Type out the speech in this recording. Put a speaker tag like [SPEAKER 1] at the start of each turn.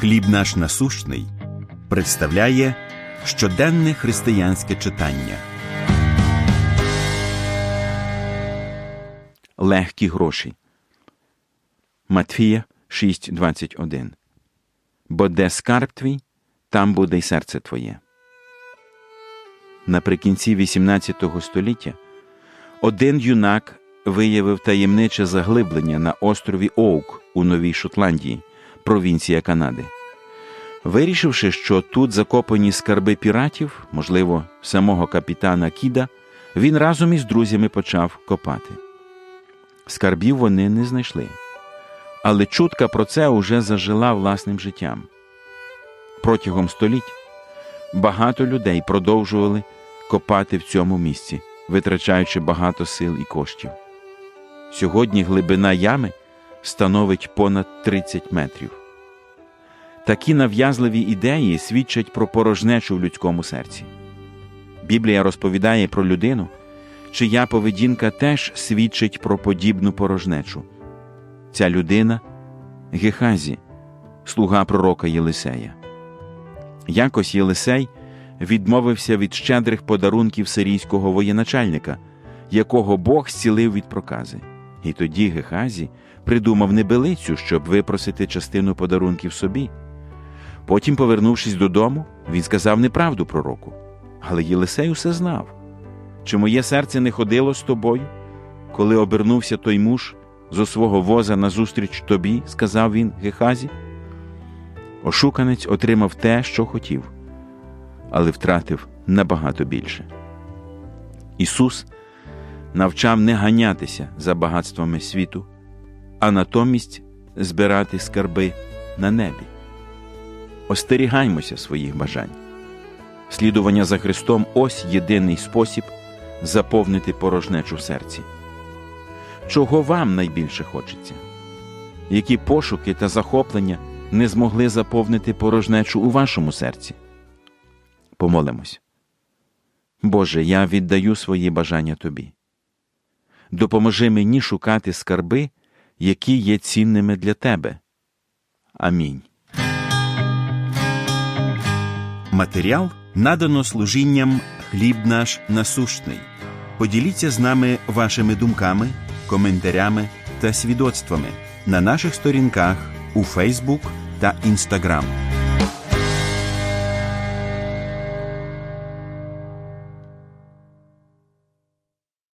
[SPEAKER 1] Хліб наш насущний представляє щоденне християнське читання.
[SPEAKER 2] Легкі гроші. Матфія 6.21 Бо де скарб твій, там буде й серце твоє. Наприкінці XVIII століття один юнак виявив таємниче заглиблення на острові Оук у Новій Шотландії, провінція Канади. Вирішивши, що тут закопані скарби піратів, можливо, самого капітана Кіда, він разом із друзями почав копати. Скарбів вони не знайшли, але чутка про це уже зажила власним життям. Протягом століть багато людей продовжували копати в цьому місці, витрачаючи багато сил і коштів. Сьогодні глибина ями становить понад 30 метрів. Такі нав'язливі ідеї свідчать про порожнечу в людському серці. Біблія розповідає про людину, чия поведінка теж свідчить про подібну порожнечу. Ця людина Гехазі, слуга пророка Єлисея. Якось Єлисей відмовився від щедрих подарунків сирійського воєначальника, якого Бог зцілив від прокази. І тоді Гехазі придумав небелицю, щоб випросити частину подарунків собі. Потім, повернувшись додому, він сказав неправду пророку. Але Єлисей усе знав. Чи моє серце не ходило з тобою, коли обернувся той муж зо свого воза назустріч тобі, сказав він Гехазі? Ошуканець отримав те, що хотів, але втратив набагато більше. Ісус навчав не ганятися за багатствами світу, а натомість збирати скарби на небі. Остерігаймося своїх бажань. Слідування за Христом ось єдиний спосіб заповнити порожнечу в серці. Чого вам найбільше хочеться? Які пошуки та захоплення не змогли заповнити порожнечу у вашому серці? Помолимось. Боже, я віддаю свої бажання Тобі. Допоможи мені шукати скарби, які є цінними для Тебе. Амінь.
[SPEAKER 1] Матеріал надано служінням Хліб наш насущний. Поділіться з нами вашими думками, коментарями та свідоцтвами на наших сторінках у Фейсбук та Інстаграм.